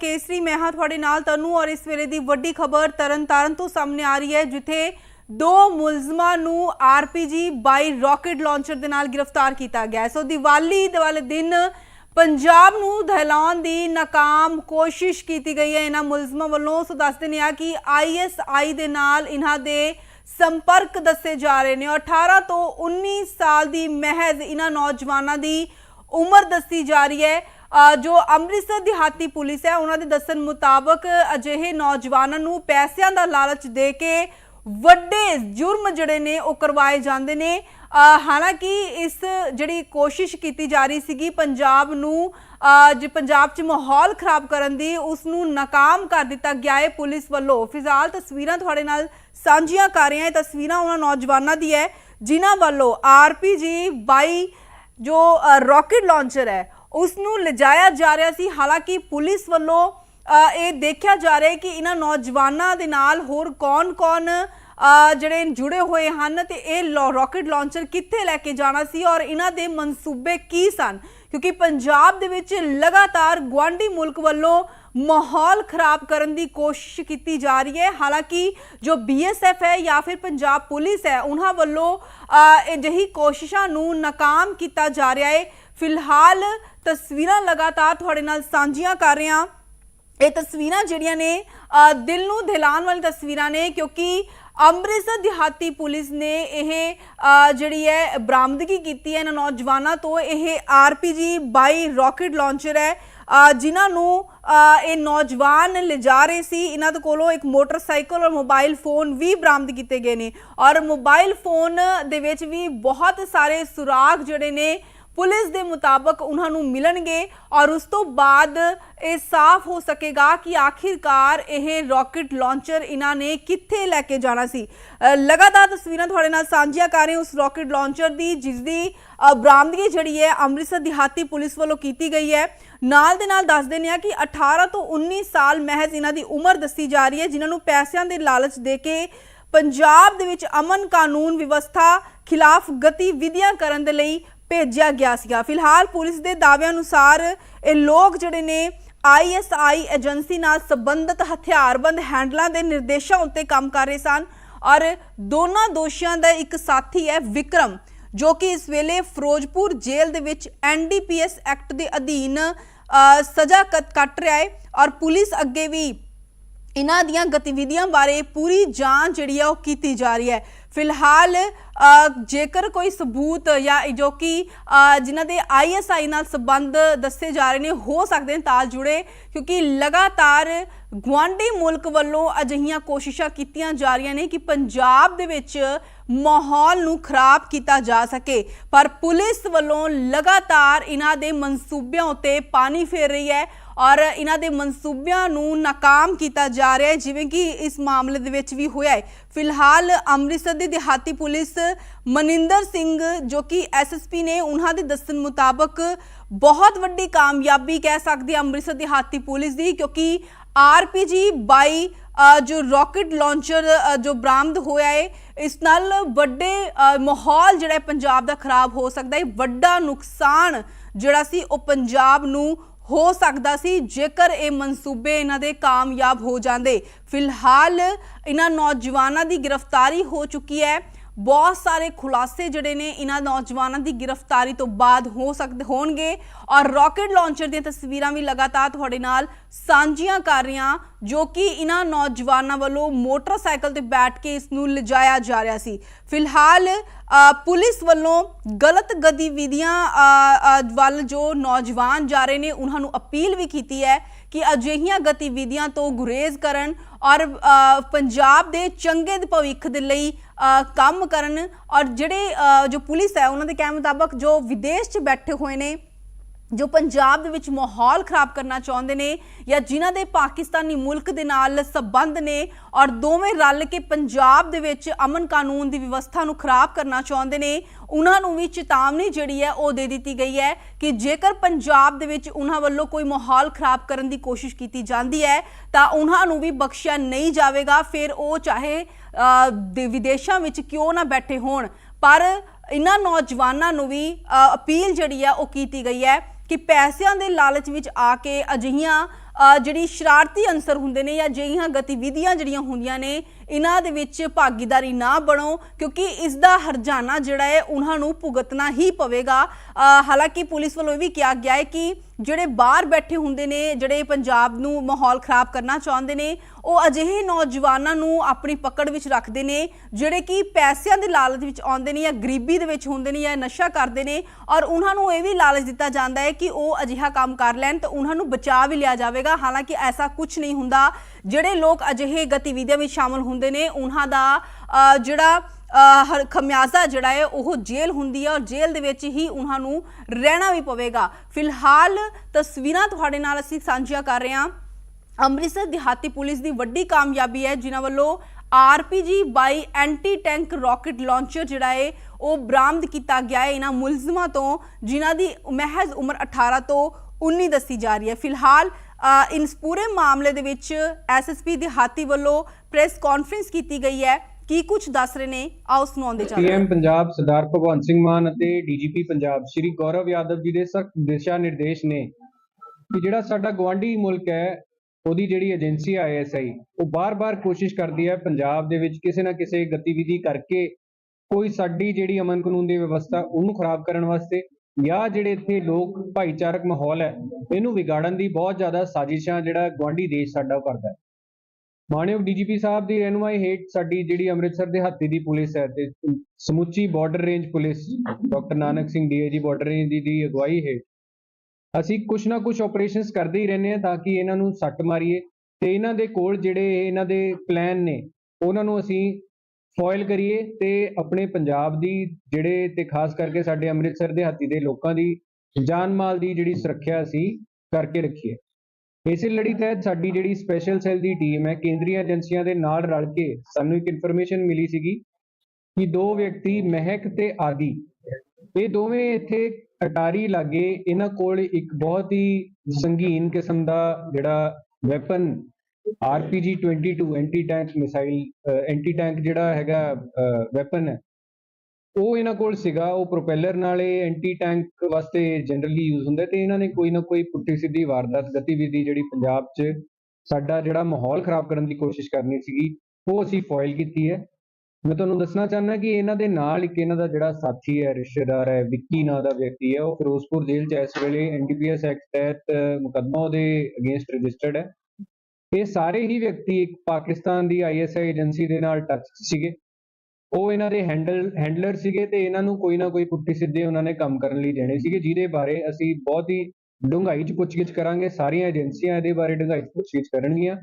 ਕੇਸਰੀ ਮੈਂ ਹਾਂ ਤੁਹਾਡੇ ਨਾਲ ਤਨੂੰ ਔਰ ਇਸ ਵੇਲੇ ਦੀ ਵੱਡੀ ਖਬਰ ਤਰਨਤਾਰਨ ਤੋਂ ਸਾਹਮਣੇ ਆ ਰਹੀ ਹੈ, ਜਿੱਥੇ ਦੋ ਮੁਲਜ਼ਮਾਂ ਨੂੰ ਆਰਪੀਜੀ ਬਾਈ ਰਾਕਟ ਲਾਂਚਰ ਦੇ ਨਾਲ ਗ੍ਰਿਫਤਾਰ ਕੀਤਾ ਗਿਆ ਸੋ ਦੀਵਾਲੀ ਦੇ ਵਾਲੇ ਦਿਨ ਪੰਜਾਬ ਨੂੰ ਦਹਿਲਾਉਣ ਦੀ ਨਾਕਾਮ ਕੋਸ਼ਿਸ਼ ਕੀਤੀ ਗਈ ਹੈ ਇਹਨਾਂ ਮੁਲਜ਼ਮਾਂ ਵੱਲੋਂ। ਸੋ ਦੱਸਦੇ ਨੇ ਆ ਕਿ ਆਈਐਸਆਈ ਦੇ ਨਾਲ ਇਹਨਾਂ ਦੇ ਸੰਪਰਕ ਦੱਸੇ ਜਾ ਰਹੇ ਨੇ। ਔਰ 18 ਤੋਂ 19 ਸਾਲ ਦੀ ਮਹਿਜ਼ ਇਹਨਾਂ ਨੌਜਵਾਨਾਂ ਦੀ ਉਮਰ ਦੱਸੀ ਜਾ ਰਹੀ ਹੈ। ਜੋ ਅੰਮ੍ਰਿਤਸਰ ਦਿਹਾਤੀ ਪੁਲਿਸ ਹੈ, ਉਹਨਾਂ ਦੇ ਦੱਸਣ ਮੁਤਾਬਕ ਅਜਿਹੇ ਨੌਜਵਾਨਾਂ ਨੂੰ ਪੈਸਿਆਂ ਦਾ ਲਾਲਚ ਦੇ ਕੇ ਵੱਡੇ ਜੁਰਮ ਜਿਹੜੇ ਨੇ, ਉਹ ਕਰਵਾਏ ਜਾਂਦੇ ਨੇ। ਹਾਲਾਂਕਿ ਇਸ ਜਿਹੜੀ ਕੋਸ਼ਿਸ਼ ਕੀਤੀ ਜਾ ਰਹੀ ਸੀਗੀ ਪੰਜਾਬ ਨੂੰ ਜੇ ਪੰਜਾਬ 'ਚ ਮਾਹੌਲ ਖਰਾਬ ਕਰਨ ਦੀ, ਉਸ ਨੂੰ ਨਾਕਾਮ ਕਰ ਦਿੱਤਾ ਗਿਆ ਹੈ ਪੁਲਿਸ ਵੱਲੋਂ। ਫਿਲਹਾਲ ਤਸਵੀਰਾਂ ਤੁਹਾਡੇ ਨਾਲ ਸਾਂਝੀਆਂ ਕਰ ਰਹੇ ਹਾਂ। ਇਹ ਤਸਵੀਰਾਂ ਉਹਨਾਂ ਨੌਜਵਾਨਾਂ ਦੀ ਹੈ, ਜਿਨ੍ਹਾਂ ਵੱਲੋਂ ਆਰਪੀਜੀ 22 ਜੋ ਰਾਕਟ ਲਾਂਚਰ ਹੈ ਉਸ ਨੂੰ ਲਿਜਾਇਆ ਜਾ ਰਿਹਾ ਸੀ। ਹਾਲਾਂਕਿ ਪੁਲਿਸ ਵੱਲੋਂ ਇਹ ਦੇਖਿਆ ਜਾ ਰਿਹਾ ਹੈ ਕਿ ਇਹਨਾਂ ਨੌਜਵਾਨਾਂ ਦੇ ਨਾਲ ਹੋਰ ਕੌਣ-ਕੌਣ ਜਿਹੜੇ ਜੁੜੇ ਹੋਏ ਹਨ ਤੇ ਇਹ ਰਾਕਟ ਲਾਂਚਰ ਕਿੱਥੇ ਲੈ ਕੇ ਜਾਣਾ ਸੀ ਔਰ ਇਹਨਾਂ ਦੇ ਮਨਸੂਬੇ ਕੀ ਸਨ? ਕਿਉਂਕਿ ਪੰਜਾਬ ਦੇ ਵਿੱਚ ਲਗਾਤਾਰ ਗਵਾਂਢੀ ਮੁਲਕ ਵੱਲੋਂ ਮਾਹੌਲ ਖਰਾਬ ਕਰਨ ਦੀ ਕੋਸ਼ਿਸ਼ ਕੀਤੀ ਜਾ ਰਹੀ ਹੈ। ਹਾਲਾਂਕਿ ਜੋ ਬੀਐਸਐਫ ਹੈ ਜਾਂ ਫਿਰ ਪੰਜਾਬ ਪੁਲਿਸ ਹੈ, ਉਹਨਾਂ ਵੱਲੋਂ ਅਜਿਹੀ ਕੋਸ਼ਿਸ਼ਾਂ ਨੂੰ ਨਾਕਾਮ ਕੀਤਾ ਜਾ ਰਿਹਾ ਹੈ। ਫਿਲਹਾਲ ਤਸਵੀਰਾਂ ਲਗਾਤਾਰ ਤੁਹਾਡੇ ਨਾਲ ਸਾਂਝੀਆਂ ਕਰ ਰਹੇ ਹਾਂ। ਇਹ ਤਸਵੀਰਾਂ ਜਿਹੜੀਆਂ ਨੇ ਦਿਲ ਨੂੰ ਦਿਲਾਨ ਵਾਲੀ ਤਸਵੀਰਾਂ ਨੇ ਕਿਉਂਕਿ ਅੰਮ੍ਰਿਤਸਰ ਦਿਹਾਤੀ ਪੁਲਿਸ ਨੇ ਇਹ ਜਿਹੜੀ ਹੈ, ਬਰਾਮਦਗੀ ਕੀਤੀ ਹੈ। ਇਹਨਾਂ ਨੌਜਵਾਨਾਂ ਤੋਂ ਇਹ ਆਰਪੀਜੀ 22 ਰਾਕਟ ਲਾਂਚਰ ਹੈ। ਜਿਨ੍ਹਾਂ ਨੂੰ ਇਹ ਨੌਜਵਾਨ ਲਿਜਾ ਰਹੇ ਸੀ। ਇਹਨਾਂ ਦੇ ਕੋਲੋਂ ਇੱਕ ਮੋਟਰਸਾਈਕਲ ਔਰ ਮੋਬਾਈਲ ਫੋਨ ਵੀ ਬਰਾਮਦ ਕੀਤੇ ਗਏ ਨੇ। ਔਰ ਮੋਬਾਈਲ ਫੋਨ ਦੇ ਵਿੱਚ ਵੀ ਬਹੁਤ ਸਾਰੇ ਸੁਰਾਗ ਜਿਹੜੇ ਨੇ ਪੁਲਿਸ ਦੇ ਮੁਤਾਬਕ ਉਹਨਾਂ ਨੂੰ ਮਿਲਣਗੇ ਔਰ ਉਸ ਤੋਂ ਬਾਅਦ ਇਹ ਸਾਫ਼ ਹੋ ਸਕੇਗਾ ਕਿ ਆਖਿਰਕਾਰ ਇਹ ਰਾਕਟ ਲਾਂਚਰ ਇਹਨਾਂ ਨੇ ਕਿੱਥੇ ਲੈ ਕੇ ਜਾਣਾ ਸੀ। ਲਗਾਤਾਰ ਤਸਵੀਰਾਂ ਤੁਹਾਡੇ ਨਾਲ ਸਾਂਝੀਆਂ ਕਰ ਰਹੇ ਉਸ ਰਾਕਟ ਲਾਂਚਰ ਦੀ ਜਿਸ ਦੀ ਬਰਾਮਦਗੀ ਜਿਹੜੀ ਹੈ ਅੰਮ੍ਰਿਤਸਰ ਦਿਹਾਤੀ ਪੁਲਿਸ ਵੱਲੋਂ ਕੀਤੀ ਗਈ ਹੈ। ਨਾਲ ਦੇ ਨਾਲ ਦੱਸ ਦਿੰਦੇ ਆ ਕਿ 18 ਤੋਂ 19 ਸਾਲ ਮਹਿਜ਼ ਇਹਨਾਂ ਦੀ ਉਮਰ ਦੱਸੀ ਜਾ ਰਹੀ ਹੈ, ਜਿਨ੍ਹਾਂ ਨੂੰ ਪੈਸਿਆਂ ਦੇ ਲਾਲਚ ਦੇ ਕੇ ਪੰਜਾਬ ਦੇ ਵਿੱਚ ਅਮਨ ਕਾਨੂੰਨ ਵਿਵਸਥਾ ਖਿਲਾਫ ਗਤੀਵਿਧੀਆਂ ਕਰਨ ਦੇ ਲਈ ਭੇਜਿਆ ਗਿਆ ਸੀਗਾ। ਫਿਲਹਾਲ ਪੁਲਿਸ ਦੇ ਦਾਅਵਿਆਂ ਅਨੁਸਾਰ ਇਹ ਲੋਕ ਜਿਹੜੇ ਨੇ ਆਈਐਸਆਈ ਏਜੰਸੀ ਨਾਲ ਸੰਬੰਧਿਤ ਹਥਿਆਰਬੰਦ ਹੈਂਡਲਾਂ ਦੇ ਨਿਰਦੇਸ਼ਾਂ ਉੱਤੇ ਕੰਮ ਕਰ ਰਹੇ ਸਨ ਔਰ ਦੋਨਾਂ ਦੋਸ਼ੀਆਂ ਦਾ ਇੱਕ ਸਾਥੀ ਹੈ ਵਿਕਰਮ, ਜੋ ਕਿ ਇਸ ਵੇਲੇ ਫਿਰੋਜ਼ਪੁਰ ਜੇਲ੍ਹ ਦੇ ਵਿੱਚ ਐਨਡੀਪੀਐਸ ਐਕਟ ਦੇ ਅਧੀਨ ਸਜ਼ਾ ਕੱਟ ਕੱਟ ਰਿਹਾ ਹੈ ਔਰ ਪੁਲਿਸ ਅੱਗੇ ਵੀ ਇਹਨਾਂ ਦੀਆਂ ਗਤੀਵਿਧੀਆਂ ਬਾਰੇ ਪੂਰੀ ਜਾਂਚ ਜਿਹੜੀ ਆ ਉਹ ਕੀਤੀ ਜਾ ਰਹੀ ਹੈ। ਫਿਲਹਾਲ ਜੇਕਰ ਕੋਈ ਸਬੂਤ ਜਾਂ ਜੋ ਕਿ ਅ, ਜਿਨ੍ਹਾਂ ਦੇ ਆਈਐਸਆਈ ਨਾਲ ਸੰਬੰਧ ਦੱਸੇ ਜਾ ਰਹੇ ਨੇ ਹੋ ਸਕਦੇ ਨੇ ਤਾਂ ਜੁੜੇ ਕਿਉਂਕਿ ਲਗਾਤਾਰ ਗੁਆਂਢੀ ਮੁਲਕ ਵੱਲੋਂ ਅਜਿਹੀਆਂ ਕੋਸ਼ਿਸ਼ਾਂ ਕੀਤੀਆਂ ਜਾ ਰਹੀਆਂ ਨੇ ਕਿ ਪੰਜਾਬ ਦੇ ਵਿੱਚ ਮਾਹੌਲ ਨੂੰ ਖਰਾਬ ਕੀਤਾ ਜਾ ਸਕੇ। ਪਰ ਪੁਲਿਸ ਵੱਲੋਂ ਲਗਾਤਾਰ ਇਹਨਾਂ ਦੇ ਮਨਸੂਬਿਆਂ ਉੱਤੇ ਪਾਣੀ ਫੇਰ ਰਹੀ ਹੈ ਔਰ ਇਹਨਾਂ ਦੇ ਮਨਸੂਬਿਆਂ ਨੂੰ ਨਾਕਾਮ ਕੀਤਾ ਜਾ ਰਿਹਾ ਹੈ ਜਿਵੇਂ ਕਿ ਇਸ ਮਾਮਲੇ ਦੇ ਵਿੱਚ ਵੀ ਹੋਇਆ ਹੈ। ਫਿਲਹਾਲ ਅੰਮ੍ਰਿਤਸਰ ਦੀ ਦਿਹਾਤੀ ਪੁਲਿਸ ਮਨਿੰਦਰ ਸਿੰਘ ਜੋ ਕਿ ਐਸਐਸਪੀ ਨੇ ਉਹਨਾਂ ਦੇ ਦੱਸਣ ਮੁਤਾਬਕ ਬਹੁਤ ਵੱਡੀ ਕਾਮਯਾਬੀ ਕਹਿ ਸਕਦੇ ਹੈ ਅੰਮ੍ਰਿਤਸਰ ਦਿਹਾਤੀ ਪੁਲਿਸ ਦੀ ਕਿਉਂਕਿ ਆਰਪੀਜੀ 22 ਅ, ਜੋ ਰਾਕਟ ਲਾਂਚਰ ਜੋ ਬਰਾਮਦ ਹੋਇਆ ਹੈ ਇਸ ਨਾਲ ਵੱਡੇ ਮਾਹੌਲ ਜਿਹੜਾ ਹੈ ਪੰਜਾਬ ਦਾ ਖਰਾਬ ਹੋ ਸਕਦਾ ਹੈ। ਵੱਡਾ ਨੁਕਸਾਨ ਜਿਹੜਾ ਸੀ ਉਹ ਪੰਜਾਬ ਨੂੰ ਹੋ ਸਕਦਾ ਸੀ ਜੇਕਰ ਇਹ ਮਨਸੂਬੇ ਇਹਨਾਂ ਦੇ ਕਾਮਯਾਬ ਹੋ ਜਾਂਦੇ। ਫਿਲਹਾਲ ਇਹਨਾਂ ਨੌਜਵਾਨਾਂ ਦੀ ਗ੍ਰਿਫਤਾਰੀ ਹੋ ਚੁੱਕੀ ਹੈ। ਬਹੁਤ ਸਾਰੇ ਖੁਲਾਸੇ ਜਿਹੜੇ ਨੇ ਇਹਨਾਂ ਨੌਜਵਾਨਾਂ ਦੀ ਗ੍ਰਿਫਤਾਰੀ ਤੋਂ ਬਾਅਦ ਹੋ ਸਕਦੇ ਹੋਣਗੇ ਔਰ ਰਾਕਟ ਲਾਂਚਰ ਦੀਆਂ ਤਸਵੀਰਾਂ ਵੀ ਲਗਾਤਾਰ ਤੁਹਾਡੇ ਨਾਲ ਸਾਂਝੀਆਂ ਕਰ ਰਹੀਆਂ, ਜੋ ਕਿ ਇਹਨਾਂ ਨੌਜਵਾਨਾਂ ਵੱਲੋਂ ਮੋਟਰਸਾਈਕਲ ਤੇ ਬੈਠ ਕੇ ਇਸ ਨੂੰ ਲਿਜਾਇਆ ਜਾ ਰਿਹਾ ਸੀ। ਫਿਲਹਾਲ ਪੁਲਿਸ ਵੱਲੋਂ ਗਲਤ ਗਤੀਵਿਧੀਆਂ ਵੱਲ ਜੋ ਨੌਜਵਾਨ ਜਾ ਰਹੇ ਨੇ, ਉਹਨਾਂ ਨੂੰ ਅਪੀਲ ਵੀ ਕੀਤੀ ਹੈ ਕਿ ਅਜਿਹੀਆਂ ਗਤੀਵਿਧੀਆਂ ਤੋਂ ਗੁਰੇਜ਼ ਕਰਨ ਔਰ ਪੰਜਾਬ ਦੇ ਚੰਗੇ ਭਵਿੱਖ ਦੇ ਲਈ ਕੰਮ ਕਰਨ ਔਰ ਜਿਹੜੇ ਜੋ ਪੁਲਿਸ ਹੈ, ਉਹਨਾਂ ਦੇ ਕਹਿਣ ਮੁਤਾਬਕ ਜੋ ਵਿਦੇਸ਼ 'ਚ ਬੈਠੇ ਹੋਏ ਨੇ ਜੋ ਪੰਜਾਬ ਦੇ ਵਿੱਚ ਮਾਹੌਲ ਖਰਾਬ ਕਰਨਾ ਚਾਹੁੰਦੇ ਨੇ ਜਾਂ ਜਿਨ੍ਹਾਂ ਦੇ ਪਾਕਿਸਤਾਨੀ ਮੁਲਕ ਦੇ ਨਾਲ ਸੰਬੰਧ ਨੇ ਔਰ ਦੋਵੇਂ ਰਲ ਕੇ ਪੰਜਾਬ ਦੇ ਵਿੱਚ ਅਮਨ ਕਾਨੂੰਨ ਦੀ ਵਿਵਸਥਾ ਨੂੰ ਖਰਾਬ ਕਰਨਾ ਚਾਹੁੰਦੇ ਨੇ, ਉਹਨਾਂ ਨੂੰ ਵੀ ਚੇਤਾਵਨੀ ਜਿਹੜੀ ਹੈ ਉਹ ਦੇ ਦਿੱਤੀ ਗਈ ਹੈ ਕਿ ਜੇਕਰ ਪੰਜਾਬ ਦੇ ਵਿੱਚ ਉਹਨਾਂ ਵੱਲੋਂ ਕੋਈ ਮਾਹੌਲ ਖਰਾਬ ਕਰਨ ਦੀ ਕੋਸ਼ਿਸ਼ ਕੀਤੀ ਜਾਂਦੀ ਹੈ, ਤਾਂ ਉਹਨਾਂ ਨੂੰ ਵੀ ਬਖਸ਼ਿਆ ਨਹੀਂ ਜਾਵੇਗਾ। ਫਿਰ ਉਹ ਚਾਹੇ ਦੇ ਵਿਦੇਸ਼ਾਂ ਵਿੱਚ ਕਿਉਂ ਨਾ ਬੈਠੇ ਹੋਣ। ਪਰ ਇਹਨਾਂ ਨੌਜਵਾਨਾਂ ਨੂੰ ਵੀ ਅਪੀਲ ਜਿਹੜੀ ਹੈ ਉਹ ਕੀਤੀ ਗਈ ਹੈ ਕਿ ਪੈਸਿਆਂ ਦੇ ਲਾਲਚ ਵਿੱਚ ਆ ਕੇ ਅਜਿਹੀਆਂ ਜਿਹੜੀ ਸ਼ਰਾਰਤੀ ਅੰਸਰ ਹੁੰਦੇ ਨੇ ਜਾਂ ਅਜਿਹੀਆਂ ਗਤੀਵਿਧੀਆਂ ਜਿਹੜੀਆਂ ਹੁੰਦੀਆਂ ਨੇ ਇਹਨਾਂ ਦੇ ਵਿੱਚ ਭਾਗੀਦਾਰੀ ਨਾ ਬਣੋ, ਕਿਉਂਕਿ ਇਸ ਦਾ ਹਰਜਾਨਾ ਜਿਹੜਾ ਹੈ, ਉਹਨਾਂ ਨੂੰ ਭੁਗਤਣਾ ਹੀ ਪਵੇਗਾ। ਹਾਲਾਂਕਿ ਪੁਲਿਸ ਵੱਲੋਂ ਇਹ ਵੀ ਕਿਹਾ ਗਿਆ ਹੈ ਕਿ ਜਿਹੜੇ ਬਾਹਰ ਬੈਠੇ ਹੁੰਦੇ ਨੇ, ਜਿਹੜੇ ਪੰਜਾਬ ਨੂੰ ਮਾਹੌਲ ਖਰਾਬ ਕਰਨਾ ਚਾਹੁੰਦੇ ਨੇ, ਉਹ ਅਜਿਹੇ ਨੌਜਵਾਨਾਂ ਨੂੰ ਆਪਣੀ ਪਕੜ ਵਿੱਚ ਰੱਖਦੇ ਨੇ, ਜਿਹੜੇ ਕਿ ਪੈਸਿਆਂ ਦੇ ਲਾਲਚ ਵਿੱਚ ਆਉਂਦੇ ਨੇ ਜਾਂ ਗਰੀਬੀ ਦੇ ਵਿੱਚ ਹੁੰਦੇ ਨੇ ਜਾਂ ਨਸ਼ਾ ਕਰਦੇ ਨੇ, ਔਰ ਉਹਨਾਂ ਨੂੰ ਇਹ ਵੀ ਲਾਲਚ ਦਿੱਤਾ ਜਾਂਦਾ ਹੈ ਕਿ ਉਹ ਅਜਿਹਾ ਕੰਮ ਕਰ ਲੈਣ ਤਾਂ ਉਹਨਾਂ ਨੂੰ ਬਚਾ ਵੀ ਲਿਆ ਜਾਵੇਗਾ। ਹਾਲਾਂਕਿ ਐਸਾ ਕੁਝ ਨਹੀਂ ਹੁੰਦਾ। ਜਿਹੜੇ ਲੋਕ ਅਜਿਹੇ ਗਤੀਵਿਧੀਆਂ ਵਿੱਚ ਸ਼ਾਮਲ ਹੁੰਦੇ ਨੇ, ਉਹਨਾਂ ਦਾ ਜਿਹੜਾ ਹਰ, ਖਮਿਆਜ਼ਾ ਜਿਹੜਾ ਹੈ, ਉਹ ਜੇਲ੍ਹ ਹੁੰਦੀ ਹੈ ਔਰ ਜੇਲ੍ਹ ਦੇ ਵਿੱਚ ਹੀ ਉਹਨਾਂ ਨੂੰ ਰਹਿਣਾ ਵੀ ਪਵੇਗਾ। ਫਿਲਹਾਲ ਤਸਵੀਰਾਂ ਤੁਹਾਡੇ ਨਾਲ ਅਸੀਂ ਸਾਂਝੀਆਂ ਕਰ ਰਹੇ ਹਾਂ। ਅੰਮ੍ਰਿਤਸਰ ਦਿਹਾਤੀ ਪੁਲਿਸ ਦੀ ਵੱਡੀ ਕਾਮਯਾਬੀ ਹੈ, ਜਿਨ੍ਹਾਂ ਵੱਲੋਂ ਆਰਪੀਜੀ ਬਾਈ ਐਂਟੀ ਟੈਂਕ ਰਾਕਟ ਲਾਂਚਰ ਜਿਹੜਾ ਹੈ, ਉਹ ਬਰਾਮਦ ਕੀਤਾ ਗਿਆ ਹੈ। ਇਹਨਾਂ ਮੁਲਜ਼ਮਾਂ ਤੋਂ, ਜਿਨ੍ਹਾਂ ਦੀ ਮਹਿਜ਼ ਉਮਰ 18 ਤੋਂ 19 ਦੱਸੀ ਜਾ ਰਹੀ ਹੈ। ਫਿਲਹਾਲ ਅ, ਪੂਰੇ ਮਾਮਲੇ ਦੇ ਵਿੱਚ ਐਸਐਸਪੀ ਦਿਹਾਤੀ ਵੱਲੋਂ ਪ੍ਰੈਸ ਕਾਨਫਰੰਸ ਕੀਤੀ ਗਈ ਹੈ। ਕੀ ਕੁਝ ਦੱਸ ਰਹੇ ਨੇ? ਆਓ ਸੁਣਾਉਂਦੇ ਚੱਲਦੇ ਪੀਐਮ ਪੰਜਾਬ ਸਰਦਾਰ ਭਗਵੰਤ ਸਿੰਘ ਮਾਨ ਅਤੇ ਡੀਜੀਪੀ ਪੰਜਾਬ ਸ਼੍ਰੀ ਗੌਰਵ ਯਾਦਵ ਜੀ ਦੇ ਸਖਤ ਦਿਸ਼ਾ ਨਿਰਦੇਸ਼ ਨੇ ਕਿ ਜਿਹੜਾ ਸਾਡਾ ਗਵਾਂਢੀ ਮੁਲਕ ਹੈ ਉਹਦੀ ਜਿਹੜੀ ਏਜੰਸੀ ਆਈਐਸਆਈ ਉਹ ਬਾਰ-ਬਾਰ ਕੋਸ਼ਿਸ਼ ਕਰਦੀ ਹੈ ਪੰਜਾਬ ਦੇ ਵਿੱਚ ਕਿਸੇ ਨਾ ਕਿਸੇ ਗਤੀਵਿਧੀ ਕਰਕੇ ਕੋਈ ਸਾਡੀ ਜਿਹੜੀ ਅਮਨ ਕਾਨੂੰਨ ਦੀ ਵਿਵਸਥਾ ਉਹਨੂੰ ਖਰਾਬ ਕਰਨ ਵਾਸਤੇ ਜਾਂ ਜਿਹੜੇ ਇੱਥੇ ਲੋਕ ਭਾਈਚਾਰਕ ਮਾਹੌਲ ਹੈ, ਇਹਨੂੰ ਵਿਗਾੜਨ ਦੀ ਬਹੁਤ ਜ਼ਿਆਦਾ ਸਾਜ਼ਿਸ਼ਾਂ ਜਿਹੜਾ ਗਵਾਂਢੀ ਦੇਸ਼ ਸਾਡਾ ਉਹ ਕਰਦਾ ਹੈ। ਮਾਨਯੋਗ ਡੀਜੀਪੀ ਸਾਹਿਬ ਦੀ ਰਹਿਨੁਮਾਈ ਹੇਠ ਸਾਡੀ ਜਿਹੜੀ ਅੰਮ੍ਰਿਤਸਰ ਦੇ ਹਾਤੀ ਦੀ ਪੁਲਿਸ ਹੈ ਤੇ ਸਮੁੱਚੀ border range police, doctor Nanak Singh DIG border range ਦੀ ਦੀ ਅਗਵਾਈ ਹੇਠ ਅਸੀਂ ਕੁਛ ਨਾ ਕੁਛ ਆਪਰੇਸ਼ਨਸ ਕਰਦੇ ਹੀ ਰਹਿੰਦੇ ਹਾਂ ਤਾਂ ਕਿ ਇਹਨਾਂ ਨੂੰ ਸੱਟ ਮਾਰੀਏ ਤੇ ਇਹਨਾਂ ਦੇ ਕੋਲ ਜਿਹੜੇ ਇਹਨਾਂ ਦੇ ਪਲਾਨ ਨੇ, ਉਹਨਾਂ ਨੂੰ ਅਸੀਂ ਫੋਇਲ ਕਰੀਏ ਤੇ ਆਪਣੇ ਪੰਜਾਬ ਦੀ ਜਿਹੜੇ ਤੇ ਖਾਸ ਕਰਕੇ ਸਾਡੇ ਅੰਮ੍ਰਿਤਸਰ ਦੇ ਹਾਤੀ ਦੇ ਲੋਕਾਂ ਦੀ ਜਾਨ ਮਾਲ ਦੀ ਜਿਹੜੀ ਸੁਰੱਖਿਆ ਅਸੀਂ ਕਰਕੇ ਰੱਖੀਏ। ਇਸੇ ਲੜੀ ਤਹਿਤ ਸਾਡੀ ਜਿਹੜੀ ਸਪੈਸ਼ਲ ਸੈੱਲ ਦੀ ਟੀਮ ਹੈ, ਕੇਂਦਰੀ ਏਜੰਸੀਆਂ ਦੇ ਨਾਲ ਰਲ ਕੇ ਸਾਨੂੰ ਇੱਕ ਇਨਫੋਰਮੇਸ਼ਨ ਮਿਲੀ ਸੀਗੀ ਕਿ ਦੋ ਵਿਅਕਤੀ ਮਹਿਕ ਤੇ ਆਦੀ ਇਹ ਦੋਵੇਂ ਇੱਥੇ ਅਟਾਰੀ ਲਾਗੇ ਇਹਨਾਂ ਕੋਲ ਇੱਕ ਬਹੁਤ ਹੀ ਸੰਗੀਨ ਕਿਸਮ ਦਾ ਜਿਹੜਾ weapon RPG 22 anti tank missile anti tank ਜਿਹੜਾ ਹੈਗਾ ਵੈਪਨ ਹੈ, ਉਹ ਇਹਨਾਂ ਕੋਲ ਸੀਗਾ, ਉਹ ਪ੍ਰੋਪੈਲਰ ਨਾਲ ਇਹ ਐਂਟੀ ਟੈਂਕ ਵਾਸਤੇ ਜਨਰਲੀ ਯੂਜ਼ ਹੁੰਦਾ ਤੇ ਇਹਨਾਂ ਨੇ ਕੋਈ ਨਾ ਕੋਈ ਪੁੱਠੀ ਸਿੱਧੀ ਵਾਰਦਾਤ ਗਤੀਵਿਧੀ ਜਿਹੜੀ ਪੰਜਾਬ 'ਚ ਸਾਡਾ ਜਿਹੜਾ ਮਾਹੌਲ ਖਰਾਬ ਕਰਨ ਦੀ ਕੋਸ਼ਿਸ਼ ਕਰਨੀ ਸੀਗੀ, ਉਹ ਅਸੀਂ ਫੋਇਲ ਕੀਤੀ ਹੈ। ਮੈਂ ਤੁਹਾਨੂੰ ਦੱਸਣਾ ਚਾਹੁੰਦਾ ਕਿ ਇਹਨਾਂ ਦੇ ਨਾਲ ਇੱਕ ਇਹਨਾਂ ਦਾ ਜਿਹੜਾ ਸਾਥੀ ਹੈ, ਰਿਸ਼ਤੇਦਾਰ ਹੈ, ਵਿੱਕੀ ਨਾਂ ਦਾ ਵਿਅਕਤੀ ਹੈ, ਉਹ ਫਿਰੋਜ਼ਪੁਰ ਜੇਲ੍ਹ 'ਚ ਇਸ ਵੇਲੇ ਐਨਡੀਪੀਐਸ ਐਕਟ ਤਹਿਤ ਮੁਕੱਦਮਾ ਉਹਦੇ ਅਗੇਂਸਟ ਰਜਿਸਟਰਡ ਹੈ। ਇਹ ਸਾਰੇ ਹੀ ਵਿਅਕਤੀ ਇੱਕ ਪਾਕਿਸਤਾਨ ਦੀ ਆਈਐਸਆਈ ਏਜੰਸੀ ਦੇ ਨਾਲ ਟੱਚ ਸੀਗੇ। ਉਹ ਇਹਨਾਂ ਦੇ ਹੈਂਡਲ ਹੈਂਡਲਰ ਸੀਗੇ ਤੇ ਇਹਨਾਂ ਨੂੰ ਕੋਈ ਨਾ ਕੋਈ ਪੁੱਠੀ ਸਿੱਧੇ ਉਹਨਾਂ ਨੇ ਕੰਮ ਕਰਨ ਲਈ ਦੇਣੇ ਸੀਗੇ, ਜਿਹਦੇ ਬਾਰੇ ਅਸੀਂ ਬਹੁਤ ਹੀ ਡੂੰਘਾਈ 'ਚ ਪੁੱਛਗਿੱਛ ਕਰਾਂਗੇ, ਸਾਰੀਆਂ ਏਜੰਸੀਆਂ ਇਹਦੇ ਬਾਰੇ ਡੂੰਘਾਈ 'ਚ ਪੁੱਛਗਿੱਛ ਕਰਨਗੀਆਂ।